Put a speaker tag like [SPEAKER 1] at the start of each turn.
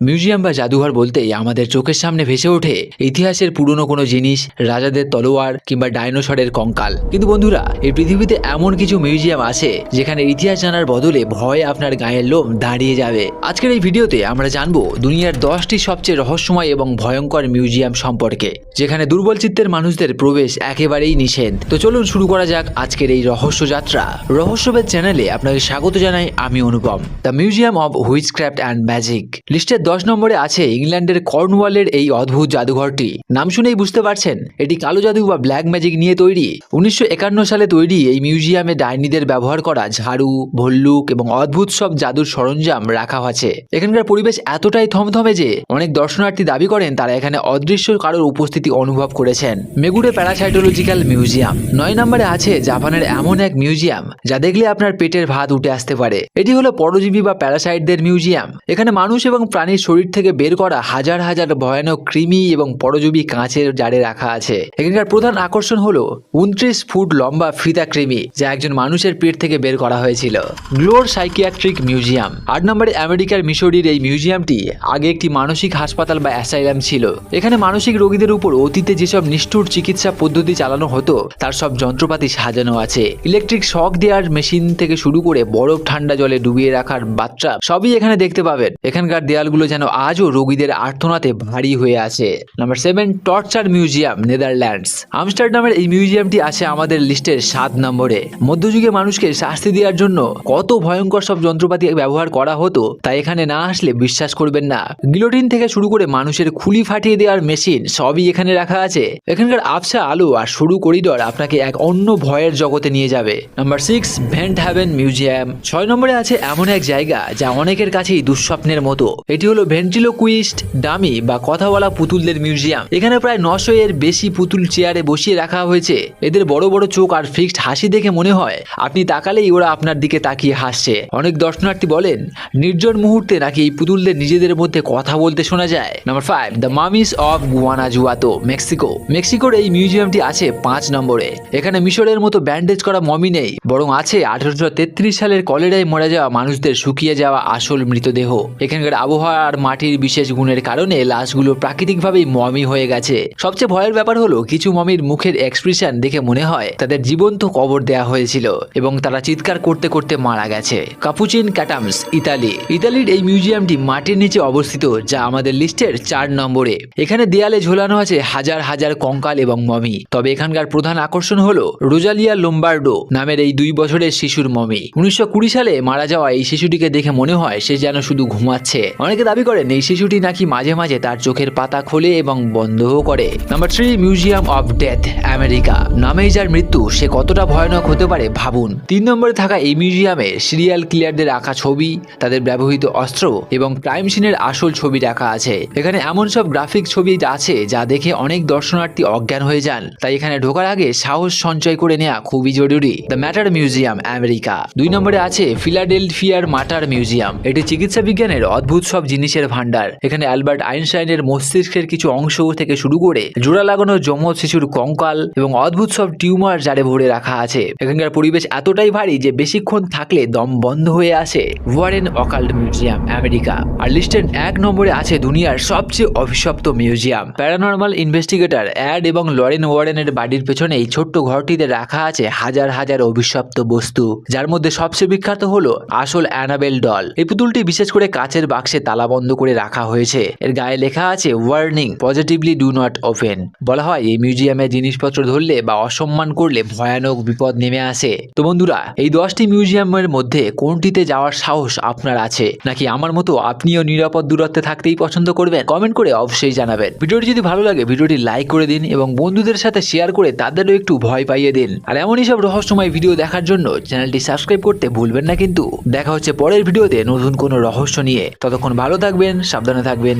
[SPEAKER 1] Museum বা জাদুঘর বলতেই আমাদের চোখের সামনে ভেসে ওঠে ইতিহাসের পুরনো কোনো জিনিস, রাজাদের তলোয়ার কিংবা ডাইনোসরের কঙ্কাল। কিন্তু বন্ধুরা, এই পৃথিবীতে এমন কিছু মিউজিয়াম আছে যেখানে ইতিহাস জানার বদলে ভয়ে আপনার গায়ের লোম দাঁড়িয়ে যাবে। আজকের এই ভিডিওতে আমরা জানব দুনিয়ার দশটি সবচেয়ে রহস্যময় এবং ভয়ঙ্কর মিউজিয়াম সম্পর্কে, যেখানে দুর্বল চিত্তের মানুষদের প্রবেশ একেবারেই নিষেধ। তো চলুন শুরু করা যাক আজকের এই রহস্য যাত্রা। রহস্যবেদ চ্যানেলে আপনাকে স্বাগত জানাই আমি Anupam. The museum of witchcraft and magic. লিস্টের দশ নম্বরে আছে ইংল্যান্ডের কর্নওয়ালের এই অদ্ভুত জাদুঘরটি। নাম শুনেই বুঝতে পারছেন, এটি কালো জাদু বা ব্ল্যাক ম্যাজিক নিয়ে তৈরি। উনিশশো একান্ন সালে তৈরি এই মিউজিয়ামে ডাইনিদের ব্যবহার করা ঝাড়ু, ভল্লুক এবং অদ্ভুত সব জাদুর সরঞ্জাম রাখা আছে। এখানকার পরিবেশ এতটাই থমথমে যে অনেক দর্শনার্থী দাবি করেন তারা এখানে অদৃশ্য কারোর উপস্থিতি অনুভব করেছেন। Meguro parasitological museum. নয় নম্বরে আছে জাপানের এমন এক মিউজিয়াম, যা দেখলে আপনার পেটের ভাত উঠে আসতে পারে। এটি হলো পরজীবী বা প্যারাসাইটদের মিউজিয়াম। এখানে মানুষ এবং প্রাণীর শরীর থেকে বের করা হাজার হাজার ভয়ানক কৃমি এবং পরজীবী কাঁচের জারে রাখা আছে। এখানকার প্রধান আকর্ষণ হলো উনত্রিশ ফুট লম্বা ফিতা কৃমি, যা একজন মানুষের পেট থেকে বের করা হয়েছিল। Glore psychiatric museum. আট নম্বরে আমেরিকার মিশরির এই মিউজিয়ামটি আগে একটি মানসিক হাসপাতাল বা অ্যাসাইলাম ছিল। এখানে মানসিক রোগীদের উপর অতীতে যেসব নিষ্ঠুর চিকিৎসা পদ্ধতি চালানো হতো, তার সব যন্ত্রপাতি সাজানো আছে। ইলেকট্রিক শক দেওয়ার মেশিন থেকে শুরু করে বরফ ঠান্ডা জলে ডুবিয়ে রাখার বাচ্চা সবই এখানে দেখতে পাবেন। এখানকার দেয়ালগুলো যেন আজও রোগীদের আর্থনাতে ভারী হয়ে আছে। Number seven torture museum Netherlands আমস্টারডামের এই মিউজিয়ামটি আছে আমাদের লিস্টের সাত নম্বরে। মধ্যযুগে মানুষকে শাস্তি দেওয়ার জন্য কত ভয়ঙ্কর সব যন্ত্রপাতি ব্যবহার করা হতো, তা এখানে না আসলে বিশ্বাস করবেন না। গিলোটিন থেকে শুরু করে মানুষের খুলি ফাটিয়ে দেওয়ার মেশিন সবই এখানে রাখা আছে। এখানকার আবসা আলো আর সরু করিডর আপনাকে এক অন্য ভয়ের জগতে নিয়ে যাবে। Number six Vent Haven museum ছয় নম্বরে আছে এমন এক জায়গা যা অনেকের কাছেই দুঃস্বপ্নের মতো। এটি ভেন্ট্রিলোকুইস্ট ডামি বা কথা বলা পুতুলদের মিউজিয়াম। এখানে প্রায় নশো এর বেশি পুতুল চেয়ারে বসিয়ে রাখা হয়েছে। এদের বড় বড় চোখ আর ফিক্সড হাসি দেখে মনে হয়, আপনি তাকালেই ওরা আপনার দিকে তাকিয়ে হাসছে। অনেক দর্শনার্থী বলেন, নির্জন মুহূর্তে নাকি এই পুতুলদের নিজেদের মধ্যে কথা বলতে শোনা যায়। Number five the mummies of Guanajuato Mexico মেক্সিকোর এই মিউজিয়ামটি আছে পাঁচ নম্বরে। এখানে মিশরের মতো ব্যান্ডেজ করা মমি নেই, বরং আছে আঠারোশো তেত্রিশ সালের কলেরায় মরে যাওয়া মানুষদের শুকিয়ে যাওয়া আসল মৃতদেহ। এখানকার আবহাওয়া আর মাটির বিশেষ গুণের কারণে লাশগুলো প্রাকৃতিকভাবেই মমি হয়ে গেছে। সবচেয়ে ভয়ের ব্যাপার হলো, কিছু মমির মুখের এক্সপ্রেশন দেখে মনে হয় তাদের জীবন্ত কবর দেয়া হয়েছিল এবং তারা চিৎকার করতে করতে মারা গেছে। Capuchin catacombs Italy. ইতালির এই মিউজিয়ামটি মাটির নিচে অবস্থিত, যা আমাদের লিস্টের চার নম্বরে। এখানে দেয়ালে ঝোলানো আছে হাজার হাজার কঙ্কাল এবং মমি। তবে এখানকার প্রধান আকর্ষণ হলো রোজালিয়া লোম্বার্ডো নামের এই দুই বছরের শিশুর মমি। উনিশশো কুড়ি সালে মারা যাওয়া এই শিশুটিকে দেখে মনে হয় সে যেন শুধু ঘুমাচ্ছে। অনেকে করেন এই শিশুটি নাকি মাঝে মাঝে তার চোখের পাতা খোলে এবং বন্ধও করে। Number three museum of death America নামেই যার মৃত্যু, সে কতটা ভয়ানক হতে পারে ভাবুন। তিন নম্বরে থাকা এই মিউজিয়ামে সিরিয়াল কিলারদের আঁকা ছবি, তাদের ব্যবহৃত অস্ত্র এবং ক্রাইম সিনের আসল ছবি রাখা আছে। এখানে এমন সব গ্রাফিক ছবি আছে যা দেখে অনেক দর্শনার্থী অজ্ঞান হয়ে যান। তাই এখানে ঢোকার আগে সাহস সঞ্চয় করে নেওয়া খুবই জরুরি। দ্য ম্যাটার মিউজিয়াম আমেরিকা দুই নম্বরে আছে ফিলাডেলফিয়ার মাটার মিউজিয়াম এটি চিকিৎসা বিজ্ঞানের অদ্ভুত সব জিনিসের ভান্ডার এখানে অ্যালবার্ট আইনস্টাইনের মস্তিষ্কের কিছু অংশ থেকে শুরু করে জোড়া লাগানো যমজ শিশুর কঙ্কাল এবং অদ্ভুত সব টিউমার জারে ভরে রাখা আছে। এখানকার পরিবেশ এতটাই ভারী যে বেশিক্ষণ থাকলে দম বন্ধ হয়ে আসে। Warren occult museum, America. আর লিস্টের এক নম্বরে আছে দুনিয়ার সবচেয়ে অভিশপ্ত মিউজিয়াম। প্যারানর্মাল ইনভেস্টিগেটর অ্যাড এবং লরেন ওয়ারেনের বাড়ির পেছনে এই ছোট্ট ঘরটিতে রাখা আছে হাজার হাজার অভিশপ্ত বস্তু। যার মধ্যে সবচেয়ে বিখ্যাত হলো আসল অ্যানাবেল ডল। এই পুতুলটি বিশেষ করে কাচের বাক্সে তালা বন্ধ করে রাখা হয়েছে। এর গায়ে লেখা আছে warning positively do not open বলা হয়, এই মিউজিয়ামে জিনিসপত্র ধরলে বা অসম্মান করলে ভয়ানক বিপদ নেমে আসে। তো বন্ধুরা, এই দশটি মিউজিয়ামের মধ্যে কোনটিতে যাওয়ার সাহস আপনার আছে? নাকি আমার মতো আপনিও নিরাপদ দূরত্বে থাকতেই পছন্দ করবেন? কমেন্ট করে অবশ্যই জানাবেন। ভিডিওটি যদি ভালো লাগে, ভিডিওটি লাইক করে দিন এবং বন্ধুদের সাথে শেয়ার করে তাদেরও একটু ভয় পাইয়ে দিন। আর এমনই সব রহস্যময় ভিডিও দেখার জন্য চ্যানেলটি সাবস্ক্রাইব করতে ভুলবেন না কিন্তু। দেখা হচ্ছে পরের ভিডিওতে নতুন কোনো রহস্য নিয়ে। ততক্ষণ ভালো থাকবেন সাবধানে থাকবেন।